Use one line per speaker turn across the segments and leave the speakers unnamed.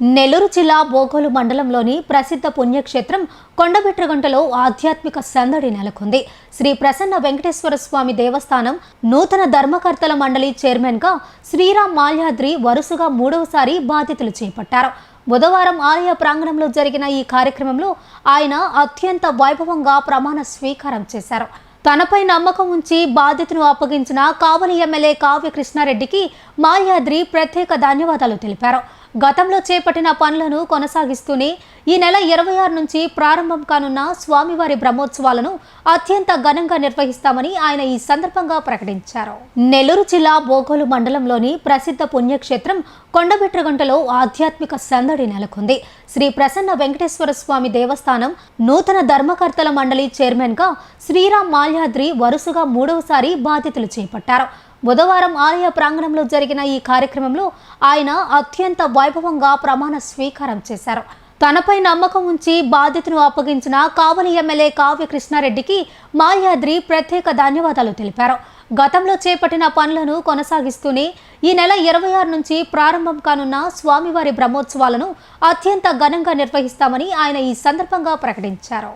నెల్లూరు జిల్లా బోగోలు మండలంలోని ప్రసిద్ధ పుణ్యక్షేత్రం కొండబెట్రగంటలో ఆధ్యాత్మిక సందడి నెలకొంది. శ్రీ ప్రసన్న వెంకటేశ్వర స్వామి దేవస్థానం నూతన ధర్మకర్తల మండలి చైర్మన్గా శ్రీరామ్ మాల్యాద్రి వరుసగా మూడవసారి బాధ్యతలు చేపట్టారు. బుధవారం ఆలయ ప్రాంగణంలో జరిగిన ఈ కార్యక్రమంలో ఆయన అత్యంత వైభవంగా ప్రమాణ స్వీకారం చేశారు. తనపై నమ్మకం ఉంచి బాధ్యతను అప్పగించిన కావలి ఎమ్మెల్యే కావ్య కృష్ణారెడ్డికి మాల్యాద్రి ప్రత్యేక ధన్యవాదాలు తెలిపారు. గతంలో చేపట్టిన పనులను కొనసాగిస్తూనే ఈ నెల ఇరవై ఆరు నుంచి ప్రారంభం కానున్న స్వామివారి బ్రహ్మోత్సవాలను అత్యంత ఘనంగా నిర్వహిస్తామని ఆయన ఈ సందర్భంగా ప్రకటించారు. నెల్లూరు జిల్లా బోగోలు మండలంలోని ప్రసిద్ధ పుణ్యక్షేత్రం కొండబెట్రగంటలో ఆధ్యాత్మిక సందడి నెలకొంది. శ్రీ ప్రసన్న వెంకటేశ్వర స్వామి దేవస్థానం నూతన ధర్మకర్తల మండలి చైర్మన్గా శ్రీరామ్ మాల్యాద్రి వరుసగా మూడవసారి బాధ్యతలు చేపట్టారు. బుధవారం ఆలయ ప్రాంగణంలో జరిగిన ఈ కార్యక్రమంలో ఆయన అత్యంత వైభవంగా ప్రమాణ స్వీకారం చేశారు. తనపై నమ్మకం ఉంచి బాధ్యతను అప్పగించిన కావలి ఎమ్మెల్యే కావ్య కృష్ణారెడ్డికి మాల్యాద్రి ప్రత్యేక ధన్యవాదాలు తెలిపారు. గతంలో చేపట్టిన పనులను కొనసాగిస్తూనే ఈ నెల ఇరవై ఆరు నుంచి ప్రారంభం కానున్న స్వామివారి బ్రహ్మోత్సవాలను అత్యంత ఘనంగా నిర్వహిస్తామని ఆయన ఈ సందర్భంగా ప్రకటించారు.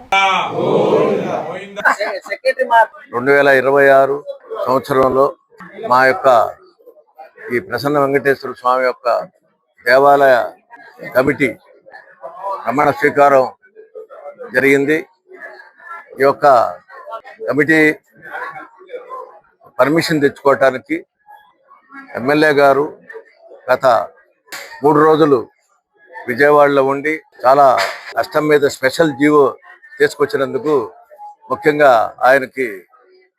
రెండు వేల ఇరవై ఆరు సంవత్సరంలో మా యొక్క ఈ ప్రసన్న వెంకటేశ్వర స్వామి యొక్క దేవాలయ కమిటీ ప్రమాణ స్వీకారం జరిగింది. ఈ యొక్క కమిటీ పర్మిషన్ తెచ్చుకోవటానికి ఎమ్మెల్యే గారు గత మూడు రోజులు విజయవాడలో ఉండి చాలా కష్టం మీద స్పెషల్ జీవో తీసుకొచ్చినందుకు ముఖ్యంగా ఆయనకి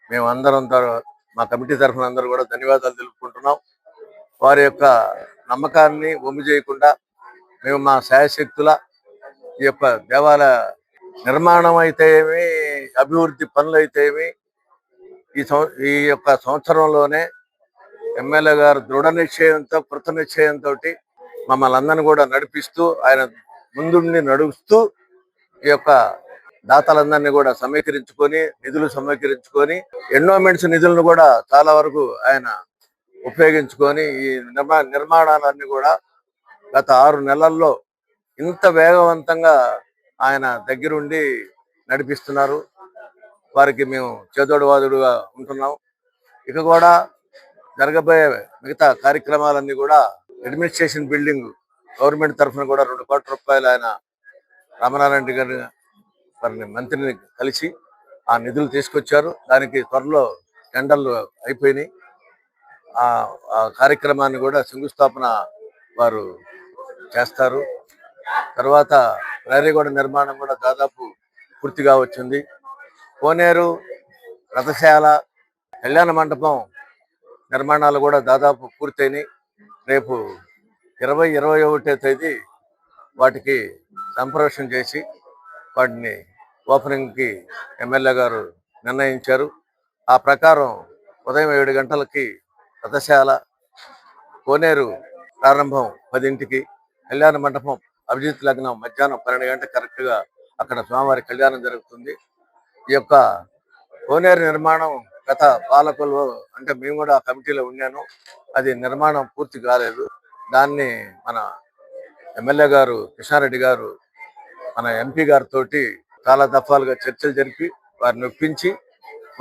మేము అందరం మా కమిటీ తరఫున అందరూ కూడా ధన్యవాదాలు తెలుపుకుంటున్నాం. వారి యొక్క నమ్మకాన్ని ఒమ్ము చేయకుండా మేము మా శాయశక్తుల ఈ యొక్క దేవాలయ నిర్మాణం అయితే ఏమి అభివృద్ధి పనులు అయితే ఏమి ఈ ఈ యొక్క సంవత్సరంలోనే ఎమ్మెల్యే గారు దృఢ నిశ్చయంతో కృత నిశ్చయంతో మమ్మల్ని అందరిని కూడా నడిపిస్తూ ఆయన ముందుండి నడుస్తూ ఈ యొక్క దాతలందరినీ కూడా సమీకరించుకొని నిధులు సమీకరించుకొని ఎండోమెంట్స్ నిధులను కూడా చాలా వరకు ఆయన ఉపయోగించుకొని ఈ నిర్మా నిర్మాణాలన్నీ కూడా గత ఆరు నెలల్లో ఇంత వేగవంతంగా ఆయన దగ్గరుండి నడిపిస్తున్నారు. వారికి మేము చేదోడువాదుడుగా ఉంటున్నాం. ఇక కూడా జరగబోయే మిగతా కార్యక్రమాలన్నీ కూడా అడ్మినిస్ట్రేషన్ బిల్డింగ్ గవర్నమెంట్ తరఫున కూడా రెండు కోట్ల రూపాయలు ఆయన రామనారాయణ రెడ్డి వారిని మంత్రిని కలిసి ఆ నిధులు తీసుకొచ్చారు. దానికి త్వరలో టెండర్లు అయిపోయినాయి. ఆ కార్యక్రమాన్ని కూడా శంకుస్థాపన వారు చేస్తారు. తర్వాత రైరీగూడ నిర్మాణం కూడా దాదాపు పూర్తిగా వచ్చింది. కోనేరు రథశాల కళ్యాణ మండపం నిర్మాణాలు కూడా దాదాపు పూర్తయినాయి. రేపు ఇరవై ఇరవై ఒకటో తేదీ వాటికి సంప్రోషణ చేసి వాటిని ఓపెనింగ్కి ఎమ్మెల్యే గారు నిర్ణయించారు. ఆ ప్రకారం ఉదయం ఏడు గంటలకి రథశాల కోనేరు ప్రారంభం పదింటికి కళ్యాణ మండపం అభిజిత్ లగ్నం మధ్యాహ్నం పన్నెండు గంటల కరెక్ట్గా అక్కడ స్వామివారి కళ్యాణం జరుగుతుంది. ఈ యొక్క కోనేరు నిర్మాణం గత పాలకులు అంటే మేము కూడా ఆ కమిటీలో ఉన్నాను. అది నిర్మాణం పూర్తి కాలేదు. దాన్ని మన ఎమ్మెల్యే గారు కృష్ణారెడ్డి గారు మన ఎంపీ గారితో చాలా దఫాలుగా చర్చలు జరిపి వారిని ఒప్పించి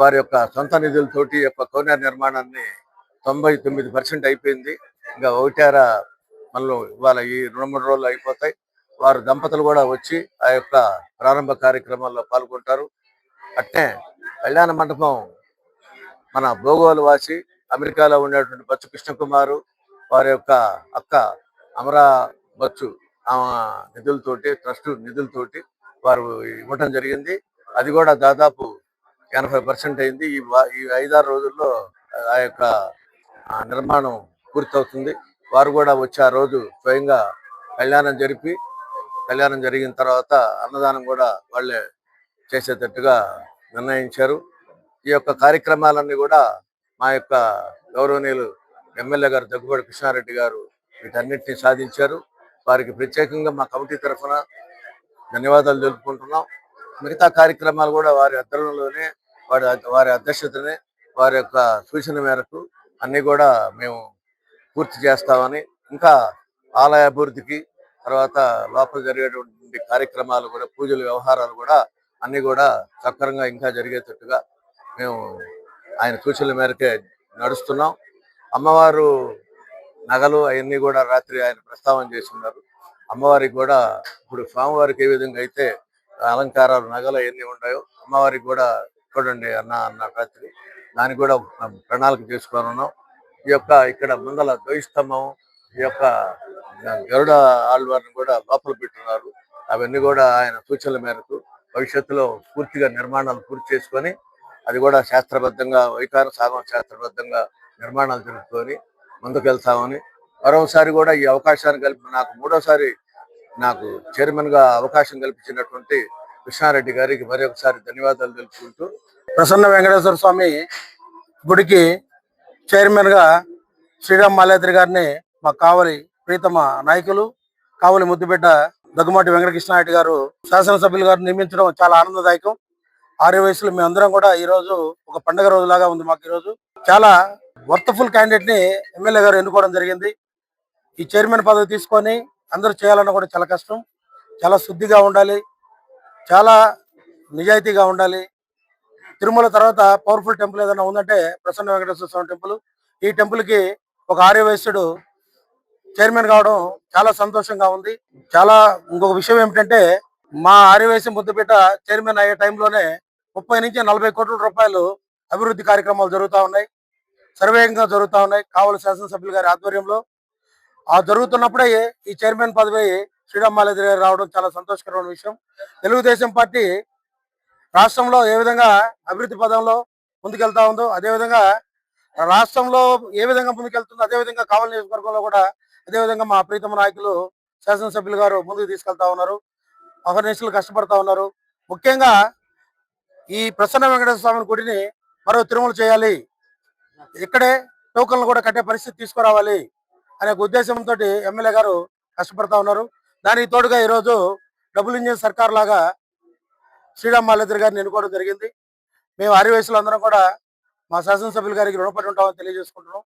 వారి యొక్క సొంత నిధులతోటి యొక్క కోనేరు నిర్మాణాన్ని తొంభై తొమ్మిది పర్సెంట్ అయిపోయింది. ఇంకా ఒకటార మనలో ఇవాళ ఈ రెండు మూడు రోజులు అయిపోతాయి. వారు దంపతులు కూడా వచ్చి ఆ యొక్క ప్రారంభ కార్యక్రమాల్లో పాల్గొంటారు. అట్నే కళ్యాణ మండపం మన భోగోలు వాసి అమెరికాలో ఉండేటువంటి బచ్చు కృష్ణకుమారు వారి యొక్క అక్క అమరా బచ్చు ఆమె నిధులతోటి ట్రస్ట్ నిధులతోటి వారు ఇవ్వటం జరిగింది. అది కూడా దాదాపు ఎనభై పర్సెంట్ అయింది. ఈ ఈ ఐదారు రోజుల్లో ఆ యొక్క నిర్మాణం పూర్తవుతుంది. వారు కూడా వచ్చే ఆ రోజు స్వయంగా కళ్యాణం జరిపి కళ్యాణం జరిగిన తర్వాత అన్నదానం కూడా వాళ్ళే చేసేటట్టుగా నిర్ణయించారు. ఈ యొక్క కార్యక్రమాలన్నీ కూడా మా యొక్క గౌరవనీయులు ఎమ్మెల్యే గారు దగ్గుబాటి కృష్ణారెడ్డి గారు వీటన్నిటిని సాధించారు. వారికి ప్రత్యేకంగా మా కమిటీ తరఫున ధన్యవాదాలు తెలుపుకుంటున్నాం. మిగతా కార్యక్రమాలు కూడా వారి అధ్వర్యంలోనే వారి వారి అధ్యక్షతనే వారి యొక్క సూచన మేరకు అన్ని కూడా మేము పూర్తి చేస్తామని ఇంకా ఆలయ అభివృద్ధికి తర్వాత లోపల జరిగేటువంటి కార్యక్రమాలు కూడా పూజలు వ్యవహారాలు కూడా అన్ని కూడా సక్రమంగా ఇంకా జరిగేటట్టుగా మేము ఆయన సూచనల మేరకే నడుస్తున్నాం. అమ్మవారు నగలు అవన్నీ కూడా రాత్రి ఆయన ప్రస్తావన చేస్తున్నారు అమ్మవారికి కూడా ఇప్పుడు స్వామివారికి ఏ విధంగా అయితే అలంకారాలు నగలు అవన్నీ ఉన్నాయో అమ్మవారికి కూడా చూడండి అన్న అన్న రాత్రి. దానికి కూడా ప్రణాళిక చేసుకొని ఉన్నాం. ఈ యొక్క ఇక్కడ ముందల ద్వైస్తంభం ఈ యొక్క గరుడ ఆళ్వారిని కూడా లోపల పెట్టున్నారు. అవన్నీ కూడా ఆయన సూచనల మేరకు భవిష్యత్తులో పూర్తిగా నిర్మాణాలు పూర్తి చేసుకొని అది కూడా శాస్త్రబద్ధంగా వైకార సాగం శాస్త్రబద్ధంగా నిర్మాణాలు జరుపుకొని ముందుకెళ్తామని మరోసారి కూడా ఈ అవకాశాన్ని కలిపి నాకు మూడోసారి నాకు చైర్మన్గా అవకాశం కల్పించినటువంటి కృష్ణారెడ్డి గారికి మరొకసారి ధన్యవాదాలు తెలుపుకుంటూ
ప్రసన్న వెంకటేశ్వర స్వామి గుడికి చైర్మన్గా శ్రీరామ్ మాలేద్రి గారిని మా కావలి ప్రీతమ నాయకులు కావలి ముద్దుబిడ్డ దగ్గుమాటి వెంకటకృష్ణారెడ్డి గారు శాసనసభ్యులు గారు నియమించడం చాలా ఆనందదాయకం. ఆరు వయసులో మేమందరం కూడా ఈ రోజు ఒక పండగ రోజులాగా ఉంది మాకు ఈ రోజు. చాలా వర్తఫుల్ క్యాండిడేట్ని ఎమ్మెల్యే గారు ఎన్నుకోవడం జరిగింది. ఈ చైర్మన్ పదవి తీసుకొని అందరూ చేయాలన్నా కూడా చాలా కష్టం. చాలా శుద్ధిగా ఉండాలి. చాలా నిజాయితీగా ఉండాలి. తిరుమల తర్వాత పవర్ఫుల్ టెంపుల్ ఏదైనా ఉందంటే ప్రసన్న వెంకటేశ్వర స్వామి టెంపుల్ ఈ టెంపుల్కి ఒక ఆర్యవయస్సుడు చైర్మన్ కావడం చాలా సంతోషంగా ఉంది. చాలా ఇంకొక విషయం ఏమిటంటే మా ఆర్యవయస్సు ముద్దుపేట చైర్మన్ అయ్యే టైంలోనే ముప్పై నుంచి నలభై కోట్ల రూపాయలు అభివృద్ధి కార్యక్రమాలు జరుగుతూ ఉన్నాయి. సర్వేగంగా జరుగుతూ ఉన్నాయి. కావలి శాసనసభ్యులు గారి ఆధ్వర్యంలో ఆ జరుగుతున్నప్పుడే ఈ చైర్మన్ పదవి శ్రీరామ్ మాలేద్రి రావడం చాలా సంతోషకరమైన విషయం. తెలుగుదేశం పార్టీ రాష్ట్రంలో ఏ విధంగా అభివృద్ధి పదంలో ముందుకెళ్తా ఉందో అదే విధంగా రాష్ట్రంలో ఏ విధంగా ముందుకెళ్తుందో అదే విధంగా కావలి నియోజకవర్గంలో కూడా అదేవిధంగా మా ప్రీతమ నాయకులు శాసనసభ్యులు గారు ముందుకు తీసుకెళ్తా ఉన్నారు. అహర్నిశలు కష్టపడతా ఉన్నారు. ముఖ్యంగా ఈ ప్రసన్న వెంకటేశ్వర స్వామి గుడిని మరో తిరుమల చేయాలి. ఇక్కడే టోకన్లు కూడా కట్టే పరిస్థితి తీసుకురావాలి. అనే ఒక ఉద్దేశంతో ఎమ్మెల్యే గారు కష్టపడతా ఉన్నారు. దానికి తోడుగా ఈరోజు డబుల్ ఇంజిన్ సర్కార్ లాగా శ్రీరామ్ మాలేద్రి గారిని ఎన్నుకోవడం జరిగింది. మేము ఆరు అందరం కూడా మా శాసనసభ్యులు గారికి రుణపడి ఉంటామని తెలియజేసుకుంటున్నాం.